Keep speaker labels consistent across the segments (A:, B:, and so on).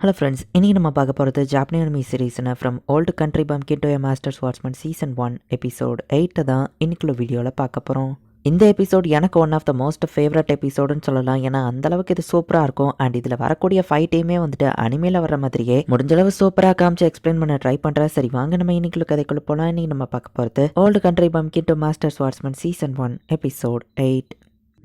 A: Hello friends இன்றைக்கி நம்ம பார்க்க போகிறது ஜாப்பனி மீ சீரீஸ்னு from old country bumpkin a master swordsman season one episode எயிட்டை தான் இன்னைக்குள்ள வீடியோவில் பார்க்க போகிறோம் இந்த எபிசோட் எனக்கு one of the most favourite எபிசோடுன்னு சொல்லலாம். ஏன்னா அந்த அளவுக்கு இது சூப்பராக இருக்கும். அண்ட் இதில் வரக்கூடிய ஃபைட்டையுமே வந்துட்டு அனிமேல வர மாதிரியே முடிஞ்சளவு சூப்பராக காமிச்சு எக்ஸ்பிளைன் பண்ண ட்ரை பண்ணுறேன் சரி வாங்க நம்ம இன்னைக்குள்ள கதைக்குள்ள போகலாம் இன்னைக்கு நம்ம பார்க்க போகிறது old country bumpkin to master swordsman season one episode eight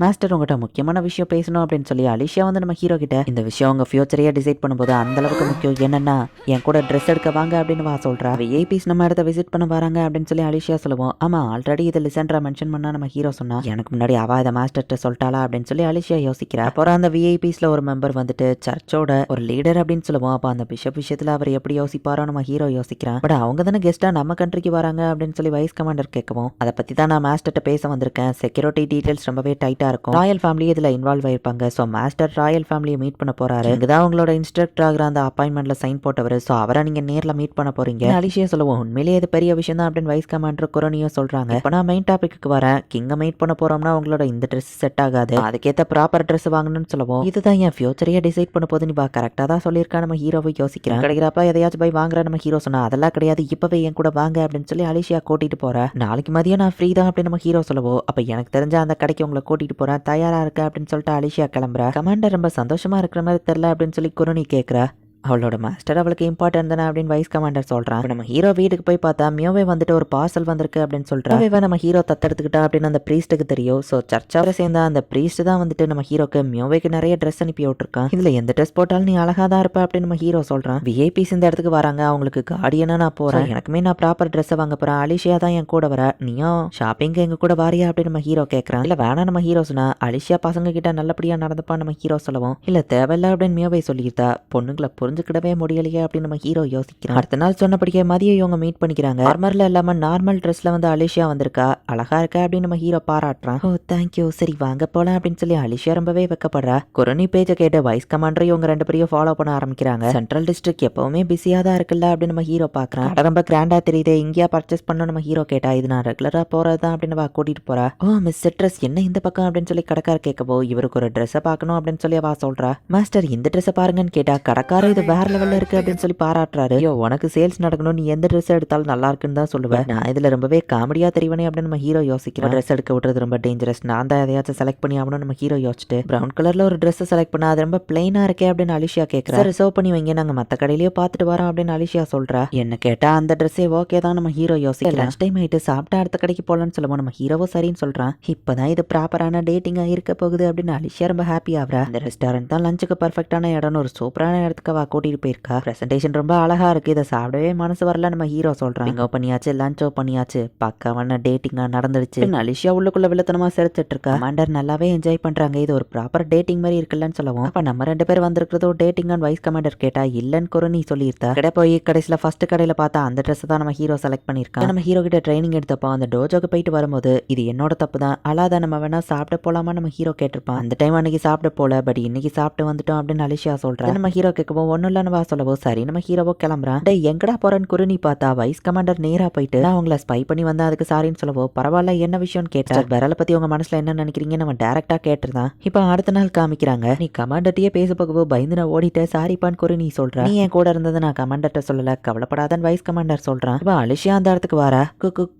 A: master உங்கள்கிட்ட முக்கியமான விஷயம் பேசணும் அப்படின்னு சொல்லி அலிஷியா வந்து நம்ம ஹீரோ கிட்ட இந்த விஷயம் உங்க ஃபியூச்சரையே டிசைட் பண்ணும்போது அந்த அளவுக்கு முக்கியம். என்னன்னா என் கூட ட்ரெஸ் எடுக்க வாங்க அப்படின்னு வா சொல்றா. விஐபிஸ் நம்ம இடத்த விசிட் பண்ண வராங்க அப்படின்னு சொல்லி அலிஷியா சொல்லுவோம். ஆமா ஆல்ரெடி இதை லிசன்ட்ரா மென்ஷன் பண்ணா நம்ம ஹீரோ சொன்னா எனக்கு முன்னாடி அவ இதை மாஸ்டர்கிட்ட சொல்லிட்டாளா அப்படின்னு சொல்லி அலிஷியா யோசிக்கிறா. அப்புறம் அந்த விஐபிஸ்ல ஒரு மெம்பர் வந்துட்டு சர்ச்சோட ஒரு லீடர் அப்படின்னு சொல்லுவோம். அப்போ அந்த பிஷப் விஷயத்துல அவர் எப்படி யோசிப்பாரோ நம்ம ஹீரோ யோசிக்கிறான் பட் அவங்க தானே கெஸ்டா நம்ம கண்ட்ரிக்கு வராங்க அப்படின்னு சொல்லி வைஸ் கமாண்டர் கேட்கவும் அதை பத்தி தான் நான் மாஸ்டர்கிட்ட பேச வந்திருக்கேன். செக்யூரிட்டி டீடைல்ஸ் ரொம்பவே டைட்டா இருக்கும். ராயல் ஃபேமிலி இதுல இன்வால்வ் ஆயிருப்பாங்க. ஸோ மாஸ்டர் ராயல் ஃபேமிலியை மீட் பண்ண போறாரு. இங்கதான் உங்களோட இன்ஸ்ட்ரக்டர் ஆகிற அந்த அப்பாயின்மெண்ட்ல சைன் போட்டவர். ஸோ அவரை நீங்க நேர்ல மீட் பண்ண போறீங்க. அலிஷியா சொல்லுவோம்? உண்மையிலேயே இது பெரிய விஷயம் தான் அப்படின்னு வைஸ் கமாண்டர் குரோனியோ சொல்றாங்க. இப்போ நான் மெயின் டாபிக்கு வரேன். கிங்க மீட் பண்ண போறோம்னா உங்களோட இந்த ட்ரெஸ் செட் ஆகாது. அதுக்கேத்த ப்ராப்பர் ட்ரெஸ் வாங்கணும்னு சொல்லுவோம். இதுதான் என் ஃபியூச்சரையே டிசைட் பண்ண போது நீ பா கரெக்டாக தான் சொல்லியிருக்கா. நம்ம ஹீரோவை யோசிக்கிறேன். கிடைக்கிறப்ப எதையாச்சும் போய் வாங்குற நம்ம ஹீரோ சொன்னா. அதெல்லாம் கிடையாது. இப்பவே என் கூட வாங்க அப்படின்னு சொல்லி அலிஷியா கூட்டிட்டு போறேன் நாளைக்கு மதியம் நான் ஃப்ரீ தான் அப்படின்னு நம்ம ஹீரோ சொல்லுவோம். அப்ப எனக்கு தெரிஞ்ச அந்த கடைக்கு உங்களை கூட்டிட்டு கூட்டிகிட்டு போகிறேன் தயாராக இருக்கேன் அப்படின்னு சொல்லிட்டு அலிஷியா கிளம்புறா. கமாண்டர் ரொம்ப சந்தோஷமாக இருக்கிற மாதிரி தெரில அப்படின்னு சொல்லி குருணி கேட்குறா அவளோட மாஸ்டர் அவளுக்கு இம்பார்ட்டன்ட் தானே அப்படின்னு வைஸ் கமாண்டர் சொல்றான். நம்ம ஹீரோ வீட்டுக்கு போய் பார்த்தா மியோவே வந்துட்டு ஒரு பார்சல் வந்திருக்கு அப்படின்னு சொல்றான் மியோவை நம்ம ஹீரோ தத்தெடுத்துக்கிட்டா அப்படின்னு அந்த ப்ரீஸ்ட்டுக்கு தெரியும். ஸோ சர்ச்சாவோட சேர்ந்த அந்த ப்ரீஸ்ட் தான் வந்துட்டு நம்ம ஹீரோக்கு மியோவேக்கு நிறைய ட்ரெஸ் அனுப்பி விட்டுருக்கான். இதுல எந்த ட்ரெஸ் போட்டாலும் நீ அழகா தான் இருப்ப அப்படின்னு நம்ம ஹீரோ சொல்றான். விஐபிஸ் இந்த இடத்துக்கு வராங்க. அவங்களுக்கு கார்டியனா நான் போறேன். எனக்குமே நான் ப்ராப்பர் ட்ரெஸ்ஸை வாங்க போறேன். அலிஷியா தான் என் கூட வர. நீயும் ஷாப்பிங் எங்க கூட வாரியா அப்படின்னு நம்ம ஹீரோ கேட்கறான் இல்ல வேணா நம்ம ஹீரோஸ்னா அலிஷியா பசங்க கிட்ட நல்லபடியா நடந்துப்பா நம்ம ஹீரோ சொல்லவும். இல்ல தேவையில்ல அப்படின்னு மியோவை சொல்லியிருந்தா பொண்ணுங்களை புரிஞ்சுக்கிடவே முடியலையே அப்படின்னு நம்ம ஹீரோ யோசிக்கிறான். அடுத்த நாள் சொன்னபடியே மதியம் இவங்க மீட் பண்ணிக்கிறாங்க. நார்மல்ல இல்லாம நார்மல் ட்ரெஸ்ல வந்து அலிஷியா வந்திருக்கா? அழகா இருக்கா அப்படின்னு நம்ம ஹீரோ பாராட்டுறான். ஓ தேங்க்யூ சரி வாங்க போலாம் அப்படின்னு சொல்லி அலிஷியா ரொம்பவே வெக்கப்படுறா. குரணி பேஜை கேட்டு வைஸ் கமாண்டர் இவங்க ரெண்டு பேரையும் ஃபாலோ பண்ண ஆரம்பிக்கிறாங்க. சென்ட்ரல் டிஸ்ட்ரிக்ட் எப்பவுமே பிஸியா தான் இருக்குல்ல அப்படின்னு நம்ம ஹீரோ பாக்குறான். கடை ரொம்ப கிராண்டா தெரியுது இங்கேயா பர்ச்சேஸ் பண்ண நம்ம ஹீரோ கேட்டா இது நான் ரெகுலரா போறதுதான் அப்படின்னு கூட்டிட்டு போறா. ஓ மிஸ் ட்ரெஸ் என்ன இந்த பக்கம் அப்படின்னு சொல்லி கடைக்கார கேட்கவோ இவருக்கு ஒரு ட்ரெஸ்ஸை பார்க்கணும் அப்படின்னு சொல்லி வா சொல்றா. மாஸ்டர் இந்த ட்ரெஸ்ஸை பாருங்கன்னு கேட்டா கடைக்காரர் இது வேற லெவல்ல இருக்கு அப்படின்னு சொல்லி பாராட்டுறாரு. ஐயோ உனக்கு சேல்ஸ் நடக்கணும் நீ எந்த ட்ரெஸ் எடுத்தாலும் நல்லா இருக்குன்னு தான் சொல்லுவேன் நான் இதுல ரொம்பவே காமெடியா தெரிவனே அப்படின்னு நம்ம ஹீரோ யோசிக்கிறோம். ட்ரெஸ் எடுக்க விட்டுறது ரொம்ப டேஞ்சரஸ் நான் தான் எதையாச்சும் செலக்ட் பண்ணி ஆகணும் நம்ம ஹீரோ யோசிச்சுட்டு பிரவுன் கலர்ல ஒரு ட்ரெஸ் செலக்ட் பண்ணா அது ரொம்ப பிளைனா இருக்கே அப்படின்னு அலிஷியா கேட்கறா ரிசர்வ் பண்ணி வைங்க. நாங்க மத்த கடையிலயே பார்த்துட்டு வரோம் அப்படின்னு அலிஷியா சொல்றா. என்ன கேட்டா அந்த ட்ரெஸ்ஸே ஓகே தான் நம்ம ஹீரோ யோசிக்க லஞ்ச் டைம் ஆயிட்டு சாப்பிட்டா அடுத்த கடைக்கு போலாம்னு சொல்லுவோம் நம்ம ஹீரோவும் சரின்னு சொல்றான். இப்பதான் இது ப்ராப்பரான டேட்டிங்கா இருக்க போகுது அப்படின்னு அலிஷியா ரொம்ப ஹாப்பி ஆகுறா. இந்த ரெஸ்டாரண்ட் தான் லஞ்சுக்கு பர்ஃபெக்டான இடம்னு ஒரு சூப்பரான இடத்துக்கு அவ கூட்டிட்டு போயிருக்கா? பிரசன்டேஷன் ரொம்ப அழகா இருக்கு. இதை சாப்பிடவே மனசு வரல. நம்ம ஹீரோ சொல்றான். இங்கோ பண்ணியாச்சு லஞ்சோ பண்ணியாச்சு. பக்காவான டேட்டிங்கா நடந்துடுச்சு. அலிஷியா உள்ளுக்குள்ள வில்லத்தனமா சிரிச்சிட்டு இருக்கா? கமாண்டர் நல்லாவே என்ஜாய் பண்றாங்க. இது ஒரு ப்ராப்பர் டேட்டிங் மாதிரி இருக்குல்லன்னு சொல்லுவோம். அப்ப நம்ம ரெண்டு பேர் வந்திருக்கிறதோ டேட்டிங் அண்ட் வைஸ் கமாண்டர் கேட்டா இல்லன்னு கூட நீ சொல்லியிருந்தா கடை போய் கடைசியில ஃபர்ஸ்ட் கடையில பார்த்தா அந்த ட்ரெஸ் தான் நம்ம ஹீரோ செலக்ட் பண்ணிருக்கான் நம்ம ஹீரோ கிட்ட ட்ரைனிங் எடுத்தப்போ அந்த டோஜோக்கு போயிட்டு வரும்போது இது என்னோட தப்பு தான். அலாத நம்ம வேணா சாப்பிட போலாமா நம்ம ஹீரோ கேட்டிருப்பான். அந்த டைம் அன்னைக்கு சாப்பிட போல பட் இன்னைக்கு சாப்பிட்டு வந்துட்டோம் அப்படின்னு அலிஷியா சொல்றேன் நம்ம ஹீரோ கேட்கவும் ஒன்றும் இல்லைன்னு வா சொல்லவோ சரி நம்ம ஹீரோவோ கிளம்புறான் டே எங்கடா போறேன்னு குருணி பார்த்தா? வைஸ் கமாண்டர் நேரா போயிட்டு நான் உங்களை ஸ்பை பண்ணி வந்தா அதுக்கு சாரின்னு சொல்லவோ பரவாயில்ல என்ன விஷயம்னு கேட்டா? விரலை பத்தி உங்க மனசுல என்ன நினைக்கிறீங்க நம்ம டேரக்டா கேட்டிருந்தான். இப்போ அடுத்த நாள் காமிக்கிறாங்க. நீ கமாண்டர்ட்டையே பேச போகவோ பயந்து நான் ஓடிட்டேன் சாரிப்பான்னு குருணி சொல்றேன் நீ என் கூட இருந்தது நான் கமாண்டர்ட்ட சொல்லல. கவலைப்படாதன்னு வைஸ் கமாண்டர் சொல்றான் இப்போ அலிஷியா அந்த இடத்துக்கு வாரா?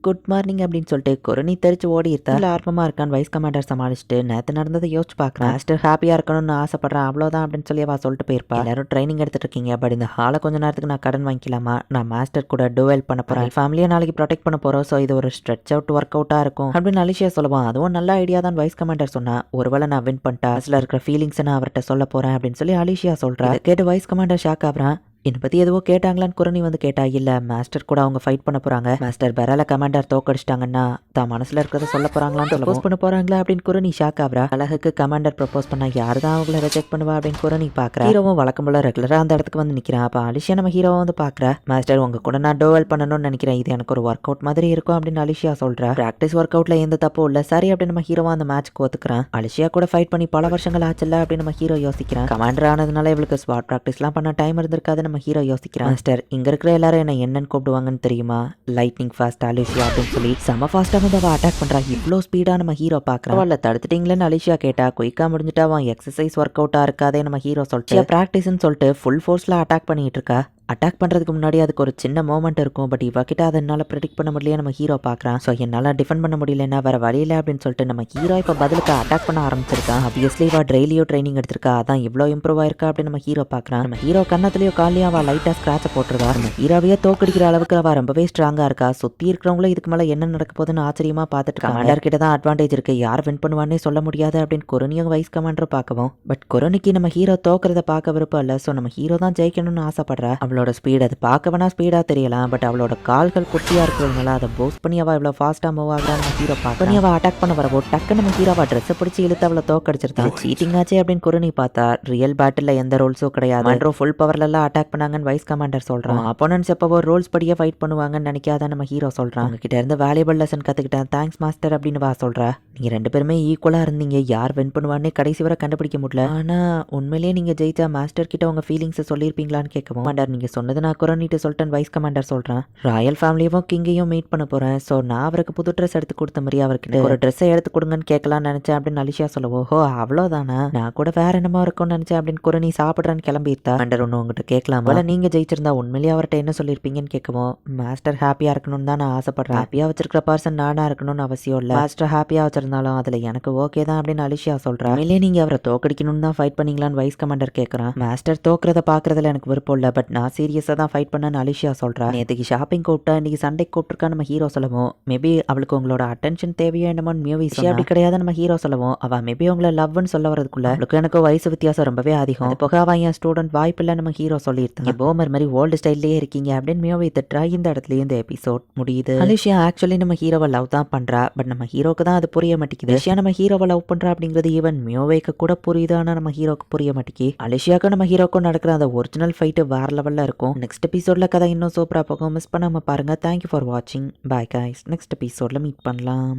A: குட் மார்னிங் அப்படின்னு சொல்லிட்டு குருணி தெரிச்சு ஓடி இருந்தா இல்ல ஆர்வமா இருக்கான்னு வைஸ் கமாண்டர் சமாளிச்சுட்டு நேத்து நடந்ததை யோசிச்சு பாக்குறேன். மாஸ்டர் ஹாப்பியா இருக்கணும்னு ஆசைப்படுறேன் அவ்வளவுதான் அப்படின்னு சொல்லி அவ சொல்லிட்டு போயிருப்பா. எல்லாரும் ட்ரைனிங் எடுத்துட்டு இருக்கீங்க பட் இந்த ஹாலை கொஞ்ச நேரத்துக்கு நான் கடன் வாங்கிக்கலாமா? நான் மாஸ்டர் கூட டுவெல் பண்ண போறேன். ஃபேமிலியை நாளைக்கு ப்ரொடெக்ட் பண்ண போறோம். ஸோ இது ஒரு ஸ்ட்ரெச் அவுட் ஒர்க் அவுட்டா இருக்கும். அப்படின்னு அலிஷியா சொல்லுவான். அதுவும் நல்ல ஐடியா தான் வைஸ் கமாண்டர் சொன்னா. ஒருவேளை நான் வின் பண்ணிட்டா அதுல இருக்கிற ஃபீலிங்ஸ் நான் அவர்கிட்ட சொல்ல போறேன் அப்படின்னு சொல்லி அலிஷியா இதை கேட்டு வைஸ் கமாண்டர் ஷாக் ஆகுறான். என்னை பத்தி எதுவோ கேட்டாங்களான்னு குரணி வந்து கேட்டா இல்ல மாஸ்டர் கூட அவங்க ஃபைட் பண்ண போறாங்க. மாஸ்டர் பெரல கமாண்டர் தோக்கடிச்சிட்டாங்கன்னா தான் மனசுல இருக்கிறத சொல்ல போறாங்களான்னு ப்ரப்போஸ் பண்ண போறாங்களா? அப்படின்னு குரணி ஷாக் ஆகுறா. அழகுக்கு கமாண்டர் ப்ரப்போஸ் பண்ணா யாரு தான் அவங்கள ரிஜெக்ட் பண்ணுவா அப்படின்னு குரணி பாக்குறா. ஹீரோவும் வழக்கம் போல ரெகுலரா அந்த இடத்துக்கு வந்து நிக்கிறான் அப்ப அலிஷியா நம்ம ஹீரோவை வந்து பாக்குறா. மாஸ்டர் உங்க கூட நான் டோவல் பண்ணணும்னு நினைக்கிறேன். இது எனக்கு ஒரு ஒர்க் அவுட் மாதிரி இருக்கும் அப்படின்னு அலிஷியா சொல்றா. பிராக்டிஸ் ஒர்க் அவுட்ல எந்த தப்பும் இல்ல. சரி அப்படின்னு நம்ம ஹீரோவா அந்த மேட்ச்க்கு ஒத்துக்கிறான் அலிஷியா கூட ஃபைட் பண்ணி பல வருஷங்கள் ஆச்சுல்ல அப்படின்னு நம்ம ஹீரோ யோசிக்கிறான் கமாண்டர் ஆனதுனால இவளுக்கு ஸ்பாட் ப்ராக்டிஸ்லாம் பண்ண டைம் இருந்திருக்காது நம்ம நம்ம ஹீரோ யோசிக்கிறான். மாஸ்டர் இங்க இருக்கிற எல்லாரும் என்ன என்னன்னு கூப்பிடுவாங்கன்னு தெரியுமா? லைட்னிங் ஃபாஸ்ட் அலிஷியா அப்படின்னு சொல்லி செம ஃபாஸ்ட்டாக வந்து அவள் அட்டாக் பண்றா. இவ்வளோ ஸ்பீடாக நம்ம ஹீரோ பார்க்குறோம் அவளை தடுத்துட்டீங்களேன்னு அலிஷியா கேட்டா குயிக்காக முடிஞ்சுட்டா அவன் எக்ஸசைஸ் ஒர்க் அவுட்டாக இருக்காதே நம்ம ஹீரோ சொல்லிட்டு. ப்ராக்டிஸ்னு சொல்லிட்டு ஃபுல் ஃபோர்ஸில் அட்டாக் பண்ணிட்டு இருக்கா? அட்டாக் பண்ணுறதுக்கு முன்னாடி அதுக்கு ஒரு சின்ன மூமெண்ட் இருக்கும். பட் இவகிட்ட அதை என்னால் ப்ரெடிக்ட் பண்ண முடியல நம்ம ஹீரோ பார்க்குறான். ஸோ என்னால் டிஃபெண்ட் பண்ண முடியலன்னா வேற வழியில அப்படின்னு சொல்லிட்டு நம்ம ஹீரோ இப்போ பதிலுக்கு அட்டாக் பண்ண ஆரம்பிச்சிருக்கான். ஆப்வியஸ்லி இவா டெய்லியோ ட்ரைனிங் எடுத்திருக்கா. அதான் இவ்வளோ இம்ப்ரூவ் ஆயிருக்கா அப்படின்னு நம்ம ஹீரோ பார்க்குறான். நம்ம ஹீரோ கண்ணத்துலயோ காலையும் அவள் லைட்டாக ஸ்க்ராட்சை போட்டுருக்கா நம்ம ஹீரோவையே தோக்கடிக்கிற அளவுக்கு அவள் ரொம்பவே ஸ்ட்ராங்காக இருக்கா. சுற்றி இருக்கிறவங்களும் இதுக்கு மேலே என்ன நடக்க போகுதுன்னு ஆச்சரியமாக பார்த்துட்டு கமாண்டர் கிட்ட தான் அட்வான்டேஜ் இருக்கு. யார் வின் பண்ணுவானே சொல்ல முடியாது அப்படின்னு கொரோனியும் வைஸ் கமாண்டர் பார்க்கவும். பட் கொரோனிக்கு நம்ம ஹீரோ தோக்குறத பார்க்க விருப்பம் இல்லை. ஸோ நம்ம ஹீரோ தான் ஜெயிக்கணும்னு ஆசைப்படுறா. அவளோட ஸ்பீட் அது பார்க்க வேணா ஸ்பீடாக தெரியலாம் பட் அவளோட கால்கள் குட்டியாக இருக்கிறதுனால அதை போஸ்ட் பண்ணி அவள் இவ்வளோ ஃபாஸ்ட்டாக மூவ் ஆகுறான்னு நம்ம ஹீரோ பார்க்க நீ அவள் அட்டாக் பண்ண வரவோ டக்குன்னு நம்ம ஹீரோவா ட்ரெஸ்ஸை பிடிச்சி இழுத்து அவளை தோக்கடிச்சிருந்தான் சீட்டிங் ஆச்சே அப்படின்னு குருணி பார்த்தா ரியல் பேட்டில் எந்த ரூல்ஸும் கிடையாது. மன்றோ ஃபுல் பவர்லலாம் அட்டாக் பண்ணாங்கன்னு வைஸ் கமாண்டர் சொல்கிறான் அப்போனன்ஸ் எப்போ ரூல்ஸ் படியே ஃபைட் பண்ணுவாங்கன்னு நினைக்காத நம்ம ஹீரோ சொல்கிறான் உங்ககிட்ட இருந்து வேல்யூபிள் லெசன் கற்றுக்கிட்டேன் தேங்க்ஸ் மாஸ்டர் அப்படின்னு வா சொல்கிறா நீங்கள் ரெண்டு பேருமே ஈக்குவலாக இருந்தீங்க. யார் வின் பண்ணுவான்னு கடைசி வரை கண்டுபிடிக்க முடியல. ஆனால் உண்மையிலேயே நீங்கள் ஜெயிச்சா மாஸ்டர் கிட்ட உங்கள் ஃபீலிங்ஸை சொல்லியிருப்பீங்களான்னு கேட்கவும். கமாண்டர் நீங்கள் சொன்னது நான் குரனிட்டு சொல்லிட்டேன் வைஸ் கமாண்டர் சொல்கிறேன் ராயல் ஃபேமிலியும் கிங்கையும் மீட் பண்ண போகிறேன் ஸோ நான் அவருக்கு புது ட்ரெஸ் எடுத்து கொடுத்த மாதிரி அவருக்கு ஒரு ட்ரெஸ்ஸை எடுத்து கொடுங்கன்னு கேட்கலாம்னு நினச்சேன் அப்படின்னு அலிஷா சொல்லுவோம் ஓஹோ அவ்வளோதானா நான் கூட வேற என்னமோ இருக்கும்னு நினச்சேன் அப்படின்னு குரணி சாப்பிட்றேன்னு கிளம்பிட்டா கமாண்டர் ஒன்று உங்ககிட்ட கேட்கலாம்? போல நீங்கள் ஜெயிச்சிருந்தா உண்மையிலேயே அவர்கிட்ட என்ன சொல்லியிருப்பீங்கன்னு கேட்கவும். மாஸ்டர் ஹாப்பியாக இருக்கணும்னு தான் நான் ஆசைப்படுறேன். ஹாப்பியாக வச்சிருக்கிற பர்சன் நானாக இருக்கணும்னு அவசியம் இல்லை. மாஸ்டர் ஹாப்பியாக வச்சிருந்தாலும் அதில் எனக்கு ஓகே தான் அப்படின்னு அலிஷா சொல்கிறேன் உண்மையிலேயே நீங்கள் அவரை தோக்கடிக்கணும்னு தான் ஃபைட் பண்ணீங்களான்னு வைஸ் கமாண்டர் கேட்குறான் மாஸ்டர் தோக்குறத பார்க்குறதுல எனக்கு விருப்பம் இல்லை பட் நான் சீரியஸாக தான் ஃபைட் பண்ணேன்னு அலிஷா சொல்கிறா நேற்றுக்கு ஷாப்பிங் கூப்பிட்டா இன்னைக்கு சண்டை கூப்பிட்டுருக்கா நம்ம ஹீரோ சொல்லவும். மேபி அவளுக்கு உங்களோட அட்டென்ஷன் தேவையோ என்னமோன்னு மியூவி அப்படி கிடையாது நம்ம ஹீரோ சொல்லவும். அவள் மேபி உங்களை லவ்னு சொல்ல வரதுக்குள்ள அவளுக்கு எனக்கு வயசு வித்தியாசம் ரொம்பவே அதிகம். அது போக என் ஸ்டூடெண்ட் வாய்ப்பில்லை நம்ம ஹீரோ சொல்லியிருந்தாங்க போமர் மாதிரி ஓல்டு ஸ்டைல்லையே இருக்கீங்க அப்படின்னு மியோவை திட்டுறா. இந்த இடத்துல இந்த எபிசோட் முடியுது. அலிஷியா ஆக்சுவலி நம்ம ஹீரோவை லவ் தான் பண்றா. பட் நம்ம ஹீரோக்கு தான் அது புரிய மாட்டேங்குது அலிஷியா நம்ம ஹீரோவை லவ் பண்றா அப்படிங்கிறது ஈவன் மியோவைக்கு கூட புரியுது ஆனா நம்ம ஹீரோக்கு புரிய மாட்டேங்கி அலிஷியாக்கும் நம்ம ஹீரோக்கும் நடக்கிற அந்த ஒரிஜினல் ஃபைட்டு வேற லெவல்ல இருக்கும். நெக்ஸ்ட் எபிசோட்ல கதை இன்னும் சூப்பரா போகும். மிஸ் பண்ணாம பாருங்க. தேங்க்யூ ஃபார் வாட்சிங் பாய் guys. நெக்ஸ்ட் எபிசோட்ல மீட் பண்ணலாம்.